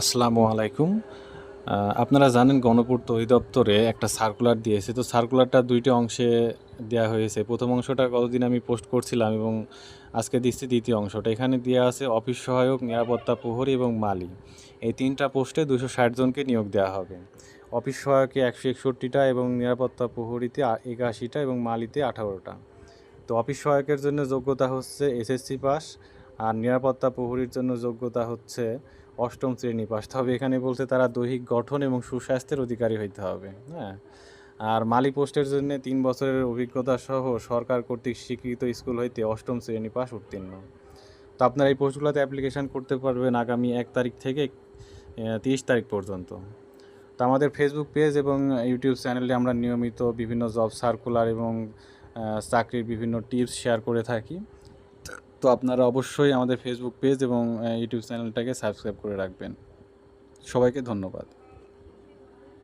আসসালামু আলাইকুম। আপনারা জানেন গণপূর্ত অধিদপ্তরে একটা সার্কুলার দিয়েছে। তো সার্কুলারটা দুইটা অংশে দেওয়া হয়েছে। প্রথম অংশটা কতদিন আমি পোস্ট করছিলাম এবং আজকে দিচ্ছি দ্বিতীয় অংশটা। এখানে দেওয়া আছে অফিস সহায়ক, নিরাপত্তা প্রহরী এবং মালি। এই তিনটা পোস্টে দুশো জনকে নিয়োগ দেওয়া হবে। অফিস সহায়কে একশো একষট্টিটা এবং নিরাপত্তা প্রহরীতে একাশিটা এবং মালিতে আঠারোটা। তো অফিস সহায়কের জন্য যোগ্যতা হচ্ছে এসএসসি পাস আর নিরাপত্তা প্রহরীর জন্য যোগ্যতা হচ্ছে অষ্টম শ্রেণি পাস তবে এখানে বলতে তারা দৈহিক গঠন এবং সুস্বাস্থ্যের অধিকারী হইতে হবে হ্যাঁ? আর মালি পোস্টের জন্য তিন বছরের অভিজ্ঞতা সহ সরকার কর্তৃক স্বীকৃত স্কুল হইতে অষ্টম শ্রেণি পাস উত্তীর্ণ। তো আপনারা এই পোস্টগুলোতে অ্যাপ্লিকেশান করতে পারবেন আগামী এক তারিখ থেকে তিরিশ তারিখ পর্যন্ত। তো আমাদের ফেসবুক পেজ এবং ইউটিউব চ্যানেলে আমরা নিয়মিত বিভিন্ন জব সার্কুলার এবং চাকরির বিভিন্ন টিপস শেয়ার করে থাকি। তো আপনারা অবশ্যই আমাদের ফেসবুক পেজ এবং ইউটিউব চ্যানেলটাকে সাবস্ক্রাইব করে রাখবেন। সবাইকে ধন্যবাদ।